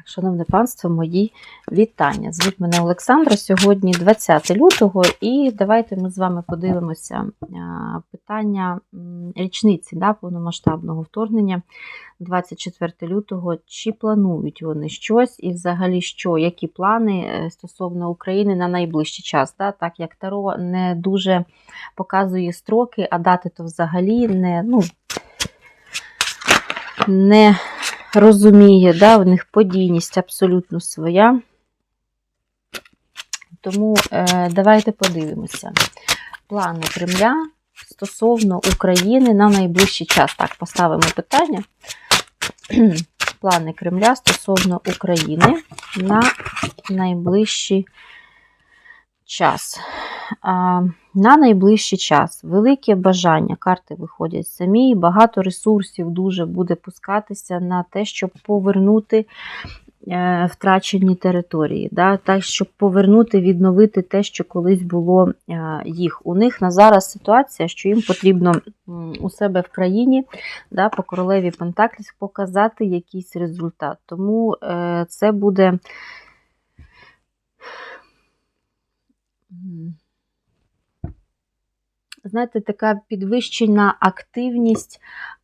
Так, шановне панство, мої вітання. Звуть мене Олександра. Сьогодні 20 лютого, і давайте ми з вами подивимося питання річниці да, повномасштабного вторгнення 24 лютого. Чи планують вони щось і взагалі що, які плани е, стосовно України на найближчий час? Да? Так як Таро не дуже показує строки, а дати то взагалі не, ну, не розуміє, да, в них подійність абсолютно своя. Тому е, давайте подивимося. Плани Кремля стосовно України на найближчий час. Так, поставимо питання. Плани Кремля стосовно України на найближчий час. А, на найближчий час велике бажання, карти виходять самі, багато ресурсів дуже буде пускатися на те, щоб повернути е, втрачені території, да, так, щоб повернути, відновити те, що колись було е, їх. У них на зараз ситуація, що їм потрібно у себе в країні да, по королеві Пентаклів показати якийсь результат. Тому е, це буде. Знаєте, така підвищена активність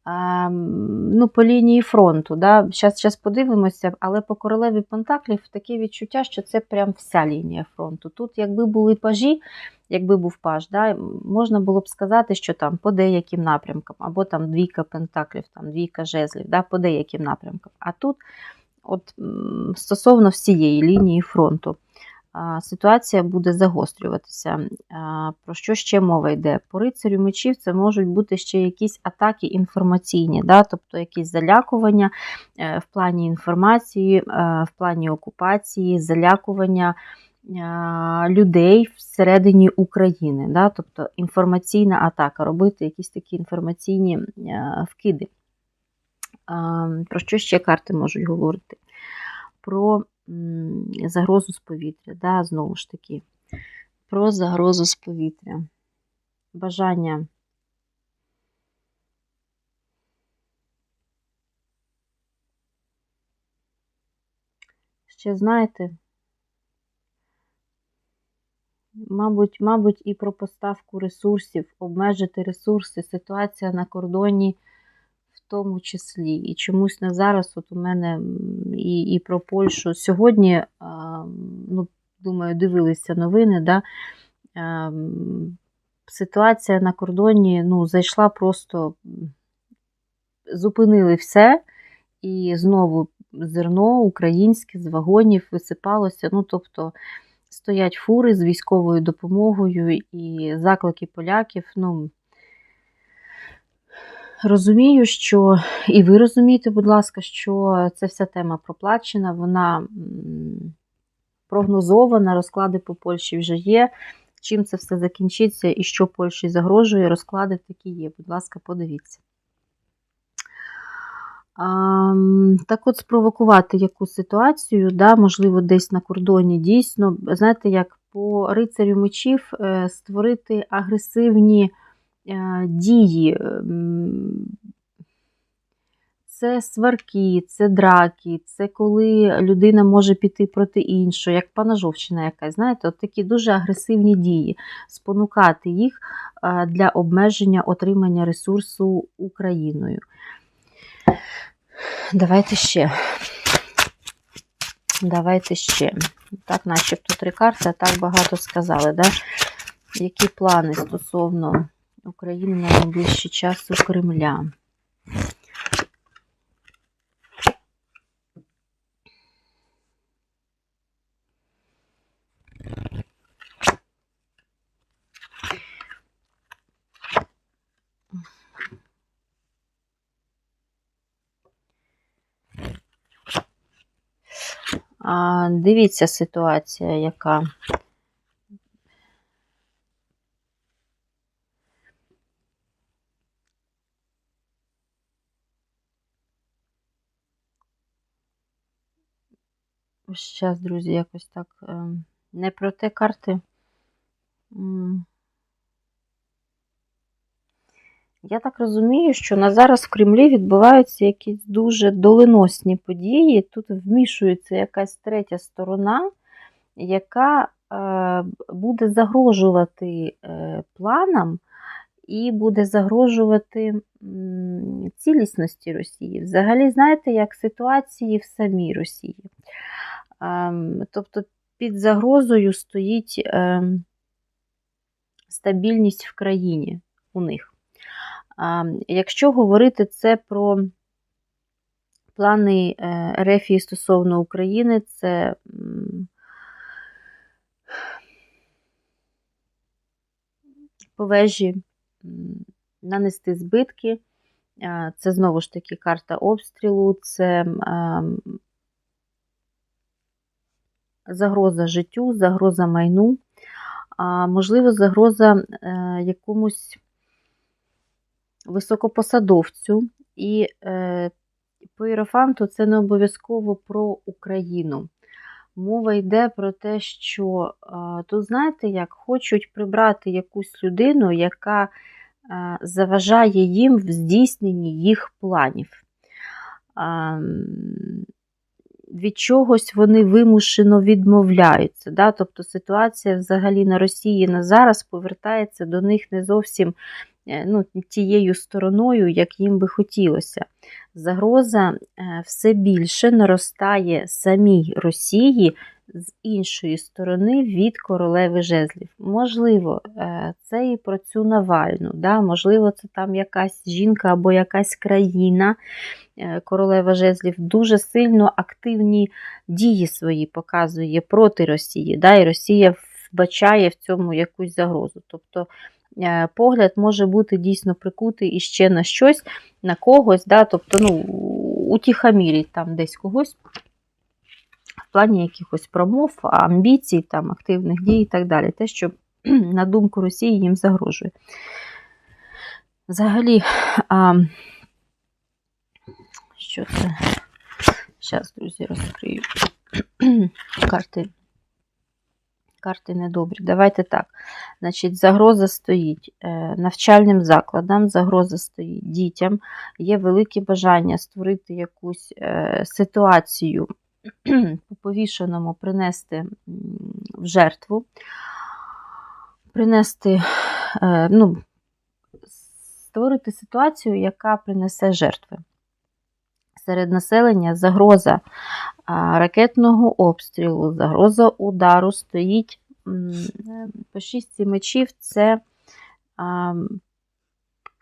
ем, ну, по лінії фронту. Да? Щас, щас подивимося, але по королеві Пентаклів таке відчуття, що це прям вся лінія фронту. Тут, якби були пажі, якби був паж, да, можна було б сказати, що там по деяким напрямкам, або там двійка пентаклів, там двійка жезлів, да, по деяким напрямкам. А тут, от стосовно всієї лінії фронту ситуація буде загострюватися. Про що ще мова йде? По рицарю мечів це можуть бути ще якісь атаки інформаційні, да? тобто якісь залякування е, в плані інформації, е, в плані окупації, залякування е, людей всередині України. Да? Тобто інформаційна атака, робити якісь такі інформаційні вкиди. Про що ще карти можуть говорити? Про загрозу з повітря, да, знову ж таки, про загрозу з повітря. Бажання ще знаєте, мабуть, мабуть, і про поставку ресурсів, обмежити ресурси, ситуація на кордоні тому числі. І чомусь на зараз, от у мене і, і про Польщу. Сьогодні, ну, думаю, дивилися новини, да, ситуація на кордоні ну, зайшла просто, зупинили все, і знову зерно українське з вагонів висипалося. Ну, тобто, стоять фури з військовою допомогою і заклики поляків. ну, Розумію, що і ви розумієте, будь ласка, що це вся тема проплачена, вона прогнозована, розклади по Польщі вже є. Чим це все закінчиться і що Польщі загрожує, розклади такі є. Будь ласка, подивіться. Так от спровокувати яку ситуацію, да, можливо, десь на кордоні дійсно, знаєте, як по рицарю мечів е, створити агресивні дії. Це сварки, це драки, це коли людина може піти проти іншого, як панажовщина якась, знаєте, от такі дуже агресивні дії, спонукати їх е, для обмеження отримання ресурсу Україною. Давайте ще. Давайте ще. Так, начебто три карти, а так багато сказали, да? Які плани стосовно України на найближчий час у Кремля? Дивіться ситуація, яка. Зараз, друзі, якось так ем, не про те карти. Я так розумію, що на зараз в Кремлі відбуваються якісь дуже доленосні події. Тут вмішується якась третя сторона, яка е, буде загрожувати е, планам і буде загрожувати цілісності Росії. Взагалі, знаєте, як ситуації в самій Росії. Ем, тобто під загрозою стоїть ем, стабільність в країні у них. Ем, Якщо говорити це про плани е, Рефії стосовно України, це м, по вежі нанести збитки. Е, Це знову ж таки карта обстрілу, це загроза життю, загроза майну, можливо, загроза е, якомусь високопосадовцю. І е, по іерофанту це не обов'язково про Україну. Мова йде про те, що тут, знаєте, як хочуть прибрати якусь людину, яка е, заважає їм в здійсненні їх планів. Від чогось вони вимушено відмовляються. Да? Тобто ситуація взагалі на Росії на зараз повертається до них не зовсім е, ну, тією стороною, як їм би хотілося. Загроза е, все більше наростає самій Росії з іншої сторони від королеви жезлів. Можливо, е, це і про цю Навальну, да? можливо, це там якась жінка або якась країна. Е, королева жезлів дуже сильно активні дії свої показує проти Росії. Да? І Росія вбачає в цьому якусь загрозу. Тобто е, погляд може бути дійсно прикутий іще на щось, на когось, да? тобто ну, утіхамірить там десь когось. В плані якихось промов, амбіцій, там, активних дій і так далі. Те, що, на думку Росії, їм загрожує. Взагалі, а, що це? Зараз, друзі, розкрию карти. Карти недобрі. Давайте так. Значить, загроза стоїть е, навчальним закладам, загроза стоїть дітям. Є велике бажання створити якусь е, ситуацію повішеному, принести в жертву, принести, е, ну, створити ситуацію, яка принесе жертви. Серед населення загроза ракетного обстрілу, загроза удару стоїть по шістці мечів. Це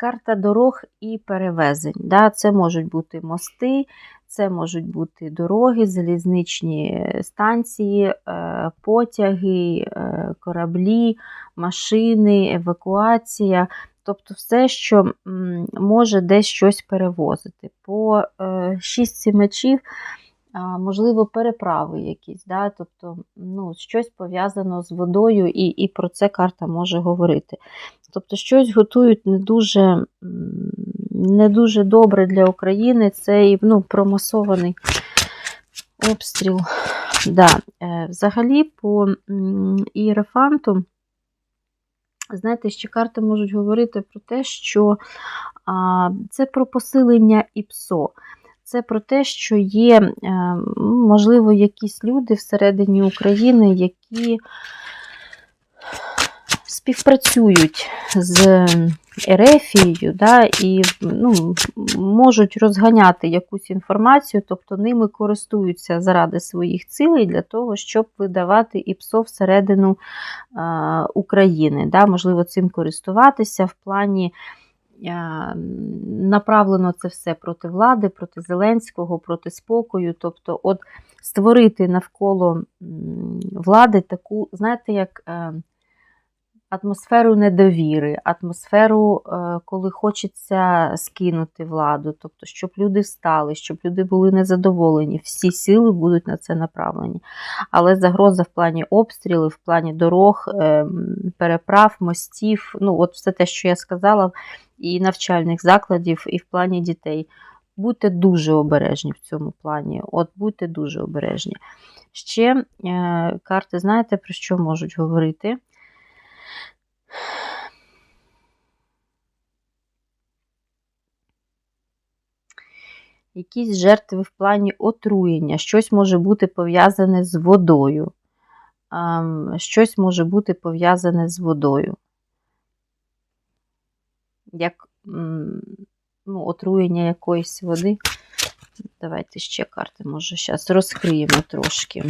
карта дорог і перевезень. Да? Це можуть бути мости, це можуть бути дороги, залізничні станції, е, потяги, е, кораблі, машини, евакуація. Тобто все, що може десь щось перевозити. По е, шістці мечів, можливо, переправи якісь, да? тобто ну, щось пов'язано з водою, і і про це карта може говорити. Тобто, щось готують не дуже не дуже добре для України. Це і ну, промасований обстріл. Да. Е, взагалі, по ієрофанту. Знаєте, ще карти можуть говорити про те, що це про посилення ІПСО. Це про те, що є, е, можливо, якісь люди всередині України, які співпрацюють з Ерефією, да, і ну, можуть розганяти якусь інформацію, тобто ними користуються заради своїх цілей для того, щоб видавати ІПСО всередину а, України. Да, Можливо, цим користуватися в плані. Направлено це все проти влади, проти Зеленського, проти спокою. Тобто, от створити навколо влади таку, знаєте, як е, атмосферу недовіри, атмосферу, е, коли хочеться скинути владу, тобто, щоб люди встали, щоб люди були незадоволені, всі сили будуть на це направлені. Але загроза в плані обстрілів, в плані дорог, е, переправ, мостів, ну, от все те, що я сказала, і навчальних закладів, і в плані дітей. Будьте дуже обережні в цьому плані. От будьте дуже обережні. Ще е, карти, знаєте, про що можуть говорити? Якісь жертви в плані отруєння, щось може бути пов'язане з водою. Ем, Щось може бути пов'язане з водою. Як ну, отруєння якоїсь води. Давайте ще карти, може, зараз розкриємо трошки.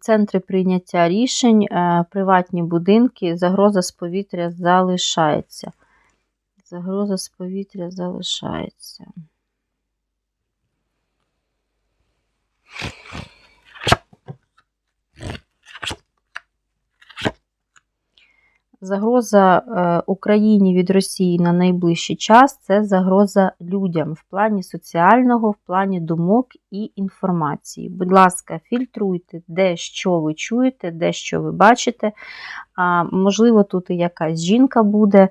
Центри прийняття рішень, е, приватні будинки, загроза з повітря залишається. Загроза з повітря залишається. Загроза е, Україні від Росії на найближчий час це загроза людям в плані соціального, в плані думок і інформації. Будь ласка, фільтруйте, де що ви чуєте, де що ви бачите. А, Можливо, тут і якась жінка буде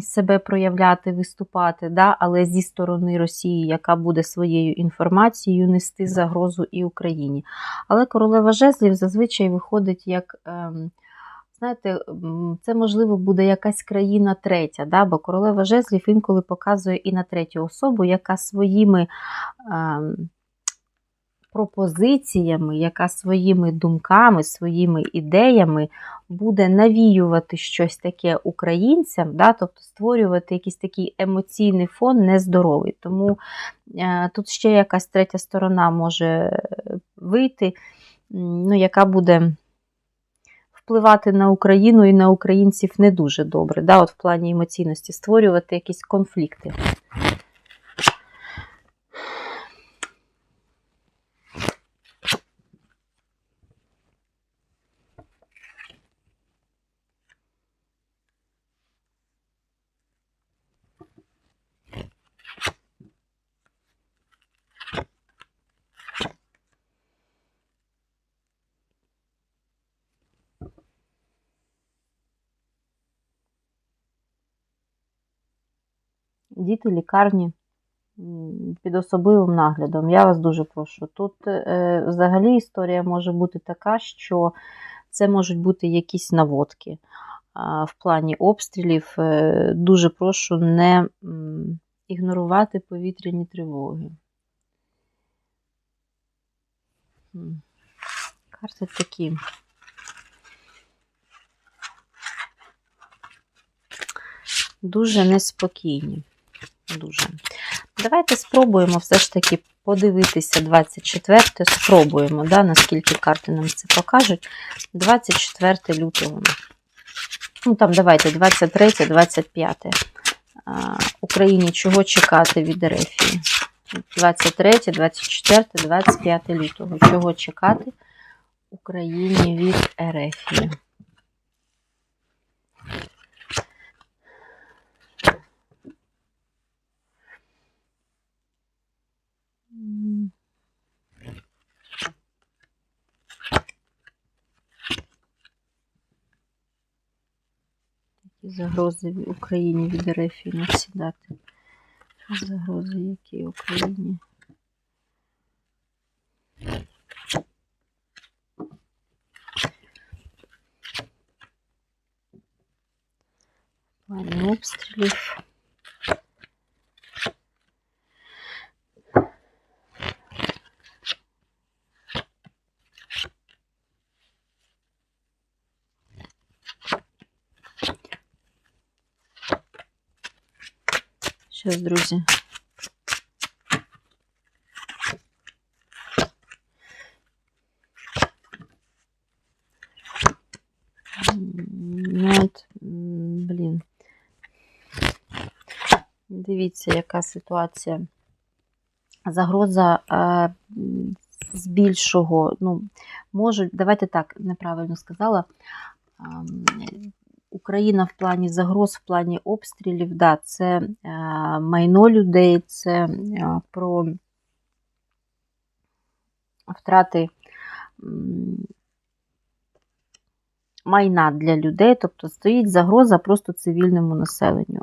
себе проявляти, виступати, да? але зі сторони Росії, яка буде своєю інформацією нести загрозу і Україні. Але королева жезлів зазвичай виходить як. ем, Знаєте, це можливо буде якась країна третя, да? бо королева жезлів інколи показує і на третю особу, яка своїми ем, пропозиціями, яка своїми думками, своїми ідеями буде навіювати щось таке українцям, да? тобто створювати якийсь такий емоційний фон нездоровий. Тому е, тут ще якась третя сторона може е, вийти, ну, яка буде впливати на Україну і на українців не дуже добре, да, от в плані емоційності, створювати якісь конфлікти. Діти, лікарні під особливим наглядом. Я вас дуже прошу. Тут е, взагалі історія може бути така, що це можуть бути якісь наводки а, в плані обстрілів. Е, дуже прошу не ігнорувати повітряні тривоги. Карти такі. Дуже неспокійні. Дуже. Давайте спробуємо все ж таки подивитися 24 спробуємо, да, наскільки карти нам це покажуть. 24 лютого. Ну, там, давайте, 23, 25. Україні чого чекати від Ерефії? 23, 24, 25 лютого. Чого чекати Україні від Ерефії? Загрози Україні від РФ ці? Загрози, які Україні? В плані обстрілів. Щас, друзі. От, блін. Дивіться, яка ситуація. Загроза е, з більшого, ну, можуть, давайте так, неправильно сказала. Україна в плані загроз, в плані обстрілів, да, це е, майно людей, це е, про втрати майна для людей, тобто стоїть загроза просто цивільному населенню.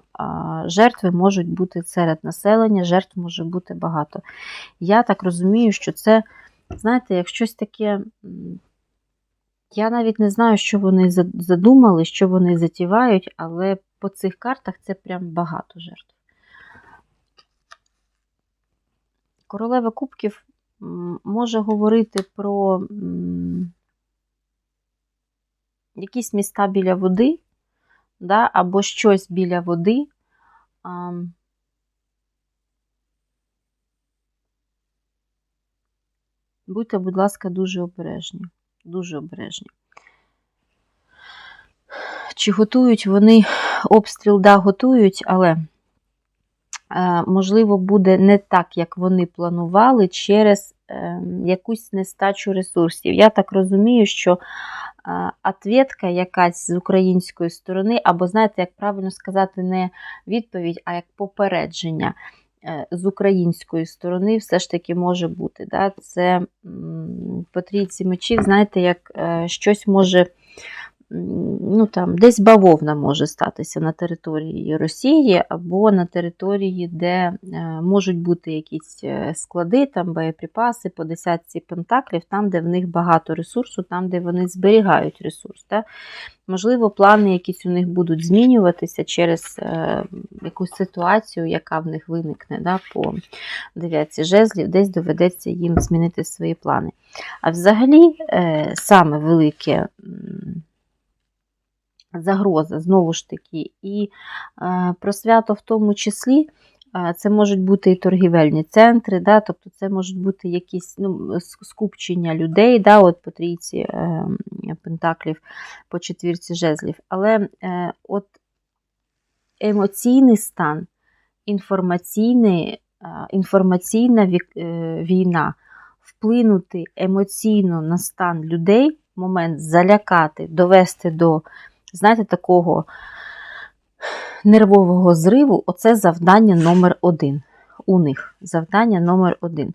Жертви можуть бути серед населення, жертв може бути багато. Я так розумію, що це, знаєте, як щось таке. Я навіть не знаю, що вони задумали, що вони затівають, але по цих картах це прям багато жертв. Королева Кубків може говорити про якісь міста біля води, да, або щось біля води. Будьте, будь ласка, дуже обережні. Дуже обережні. Чи готують вони обстріл? Да, готують, але е, можливо буде не так, як вони планували, через е, якусь нестачу ресурсів. Я так розумію, що е, ответка якась з української сторони, або, знаєте, як правильно сказати, не відповідь, а як попередження з української сторони все ж таки може бути. Да? Це по трійці мечів, знаєте, як е, щось може. Ну, там, десь бавовна може статися на території Росії або на території, де е, можуть бути якісь е, склади, там, боєприпаси по десятці пентаклів, там, де в них багато ресурсу, там, де вони зберігають ресурс. Да? Можливо, плани якісь у них будуть змінюватися через е, якусь ситуацію, яка в них виникне да, по дев'ятці жезлів, десь доведеться їм змінити свої плани. А взагалі, саме велике. М, Загроза, знову ж таки, і е, про свято в тому числі е, це можуть бути і торгівельні центри, да, тобто це можуть бути якісь ну, скупчення людей, да, от по трійці е, пентаклів, по четвірці жезлів. Але е, от емоційний стан, інформаційний, е, інформаційна е, війна, вплинути емоційно на стан людей, момент залякати, довести до, знаєте, такого нервового зриву, оце завдання номер один. У них завдання номер один.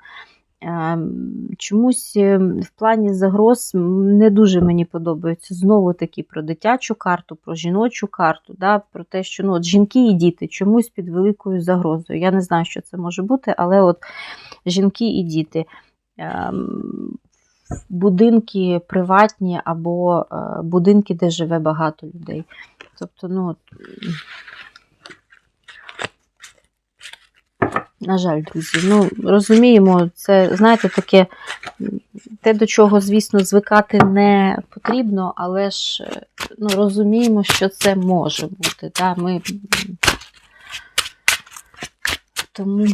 Ем, Чомусь ем, в плані загроз не дуже мені подобається знову таки про дитячу карту, про жіночу карту, да, про те, що ну, от жінки і діти чомусь під великою загрозою. Я не знаю, що це може бути, але от жінки і діти. Будинки приватні або е, будинки, де живе багато людей. Тобто, ну, на жаль, друзі, ну розуміємо, це, знаєте, таке те, до чого, звісно, звикати не потрібно, але ж е, ну, розуміємо, що це може бути. Да? Ми... Тому.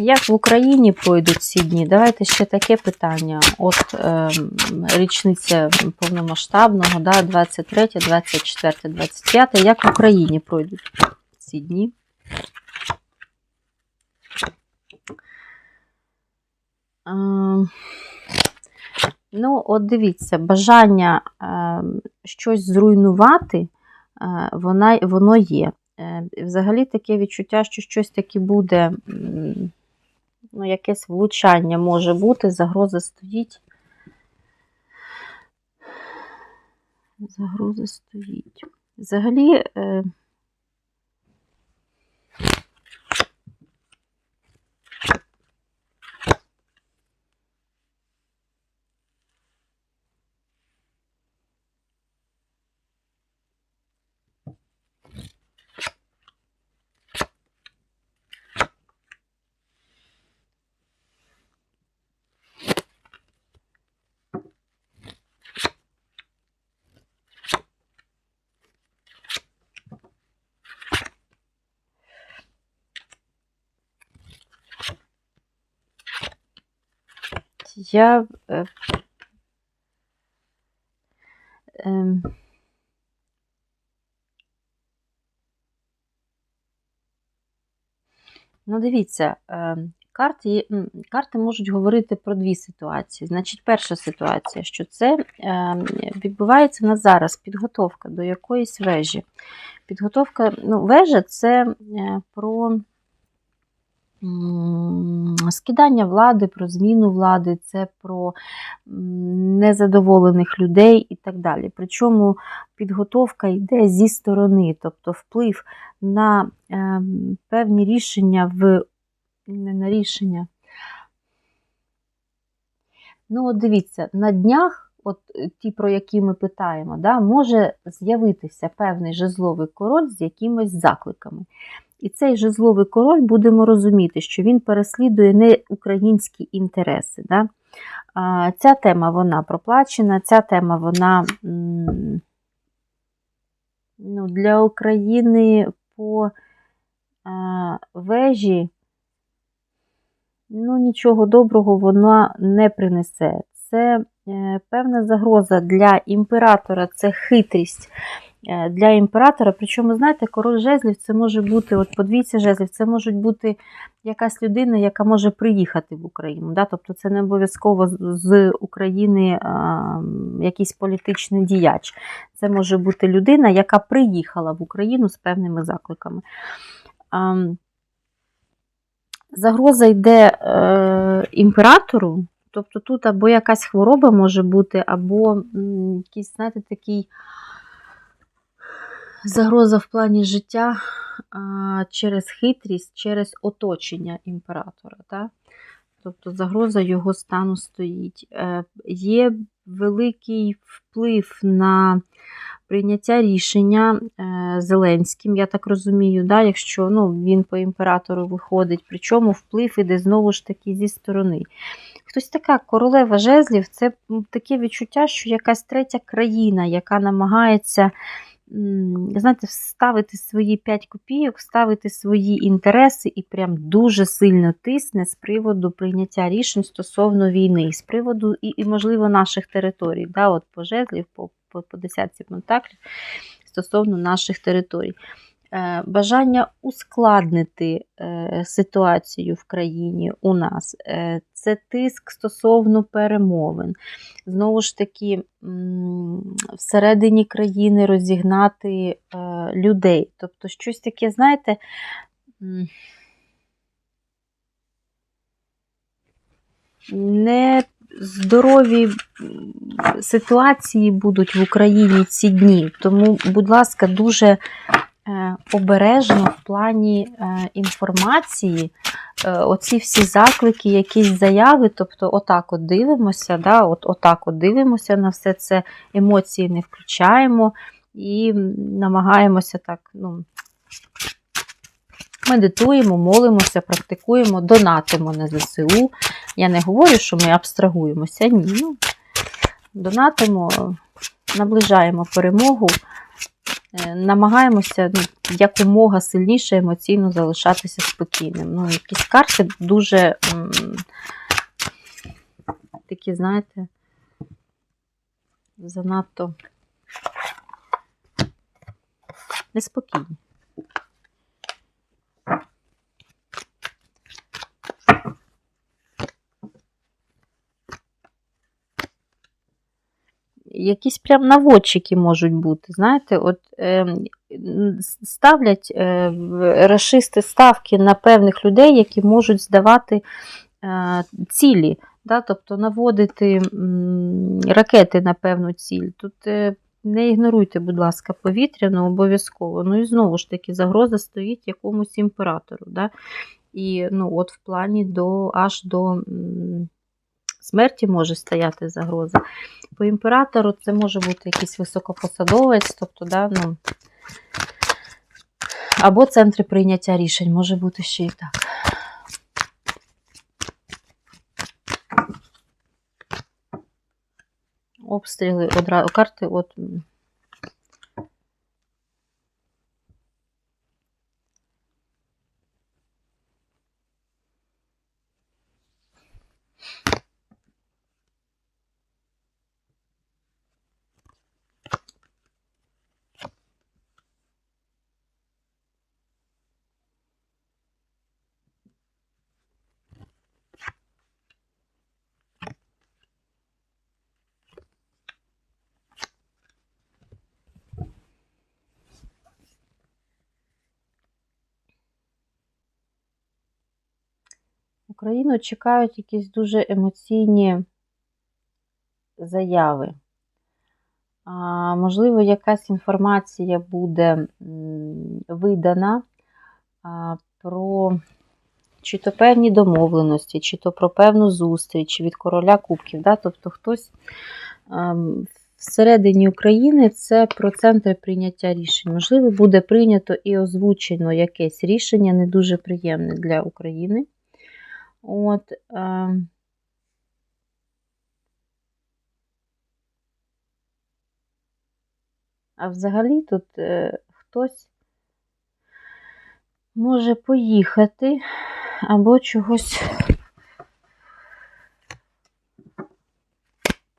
Як в Україні пройдуть ці дні? Давайте ще таке питання. От е, річниця повномасштабного, да, 23, 24, 25. Як в Україні пройдуть ці дні? Е, ну, от дивіться, бажання е, щось зруйнувати, е, вона, воно є. Е, Взагалі таке відчуття, що щось таке буде, ну, якесь влучання може бути, загроза стоїть. Загроза стоїть. Взагалі, е, я. Е, ем, Ну, дивіться, е, карти, карти можуть говорити про дві ситуації. Значить, перша ситуація, що це е, відбувається на зараз підготовка до якоїсь вежі. Підготовка, ну, вежа це е, про скидання влади, про зміну влади, це про незадоволених людей і так далі. Причому підготовка йде зі сторони, тобто вплив на ем, певні рішення в Не на рішення. Ну, от дивіться, на днях, от е, ті, про які ми питаємо, да, може з'явитися певний жезловий король з якимись закликами. І цей жезловий король будемо розуміти, що він переслідує не українські інтереси. Да? А, Ця тема вона проплачена, ця тема вона ну, для України по а, вежі ну, нічого доброго вона не принесе. Це е, певна загроза для імператора, це хитрість е, для імператора. Причому, знаєте, король жезлів це може бути, от подвійця жезлів, це може бути якась людина, яка може приїхати в Україну. Да? Тобто це не обов'язково з- України а, якийсь політичний діяч. Це може бути людина, яка приїхала в Україну з певними закликами. А, Загроза йде е, імператору, тобто тут або якась хвороба може бути, або якийсь, знаєте, такий загроза в плані життя через хитрість, через оточення імператора. Так? Тобто загроза його стану стоїть. Е, Є великий вплив на прийняття рішення е, Зеленським, я так розумію, да, якщо ну, він по імператору виходить, причому вплив іде знову ж таки зі сторони. Хтось така королева жезлів, це таке відчуття, що якась третя країна, яка намагається знаєте, вставити свої 5 копійок, вставити свої інтереси і прям дуже сильно тисне з приводу прийняття рішень стосовно війни, з приводу і, і можливо, наших територій, да, от по жезлів, по, по, по десятці пентаклів стосовно наших територій. Е, Бажання ускладнити е, ситуацію в країні у нас, Е, це тиск стосовно перемовин. Знову ж таки, всередині країни розігнати людей. Тобто, щось таке, знаєте, не здорові ситуації будуть в Україні ці дні. Тому, будь ласка, дуже обережно в плані е, інформації. Е, Оці всі заклики, якісь заяви, тобто отак от дивимося, да, от, отак от дивимося на все це, емоції не включаємо і намагаємося так, ну, медитуємо, молимося, практикуємо, донатимо на ЗСУ. Я не говорю, що ми абстрагуємося, ні. Ну, донатимо, наближаємо перемогу, е, намагаємося ну, якомога сильніше емоційно залишатися спокійним. Ну, якісь карти дуже такі, знаєте, занадто неспокійні. Якісь прям наводчики можуть бути. Знаєте, от е, ставлять е, расисти ставки на певних людей, які можуть здавати е, цілі, да, тобто наводити м, ракети на певну ціль. Тут е, не ігноруйте, будь ласка, повітряно обов'язково. Ну і знову ж таки, загроза стоїть якомусь імператору. Да? І ну, от в плані до аж до. м, Смерті може стояти загроза. По імператору це може бути якийсь високопосадовець, тобто, да, ну, або центри прийняття рішень, може бути ще і так. Обстріли одразу карти, от. Україну чекають якісь дуже емоційні заяви. А, можливо, якась інформація буде видана а, про чи то певні домовленості, чи то про певну зустріч від короля кубків. Да? Тобто хтось ем, всередині України це про центри прийняття рішень. Можливо, буде прийнято і озвучено якесь рішення не дуже приємне для України. От, ем, А взагалі тут е, хтось може поїхати або чогось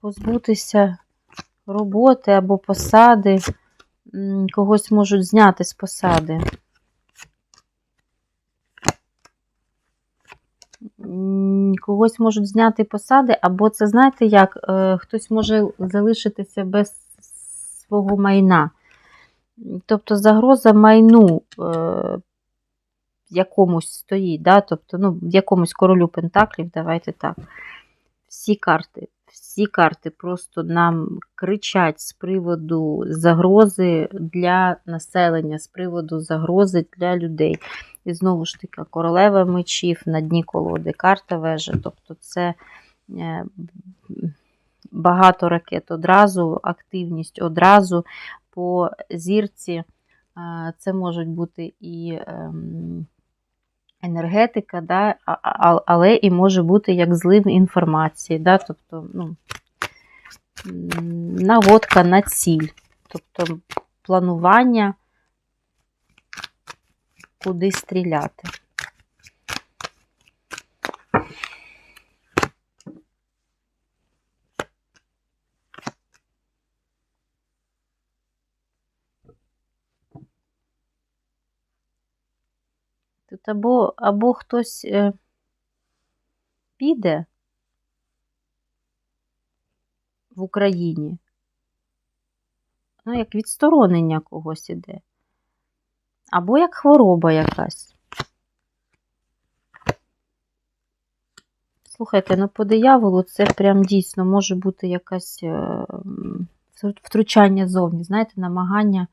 позбутися роботи або посади, когось можуть зняти з посади. Когось можуть зняти посади, або це знаєте як, е, хтось може залишитися без свого майна. Тобто загроза майну е, якомусь стоїть, да? тобто, ну, якомусь королю Пентаклів, давайте так. Всі карти, всі карти просто нам кричать з приводу загрози для населення, з приводу загрози для людей. І знову ж таки, королева мечів на дні колоди, карта вежа. Тобто це е, багато ракет одразу, активність одразу по зірці. Це можуть бути і ем, енергетика, да, але і може бути як злив інформації. Да, тобто, ну, наводка на ціль, тобто планування, куди стріляти. Тут або, або хтось е, піде в Україні, ну, як відсторонення когось іде, або як хвороба якась. Слухайте, ну по дияволу це прям дійсно може бути якась е, втручання зовні, знаєте, намагання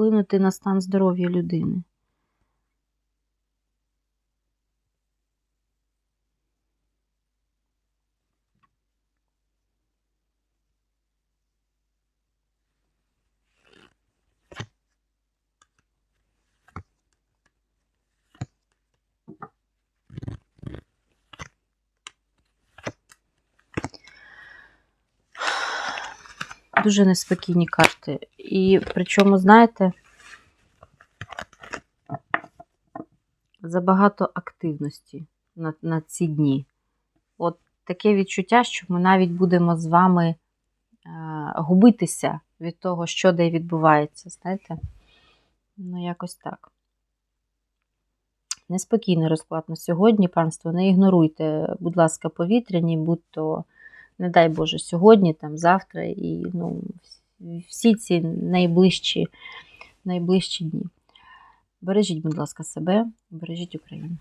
вплинути на стан здоров'я людини. Дуже неспокійні карти. І причому, знаєте, забагато активності на, на ці дні. От таке відчуття, що ми навіть будемо з вами е, губитися від того, що де відбувається. Знаєте? Ну, якось так. Неспокійний розклад на сьогодні, панство. Не ігноруйте, будь ласка, повітряні, будь-то, не дай Боже, сьогодні, там, завтра і ну, всі ці найближчі, найближчі дні. Бережіть, будь ласка, себе, бережіть Україну.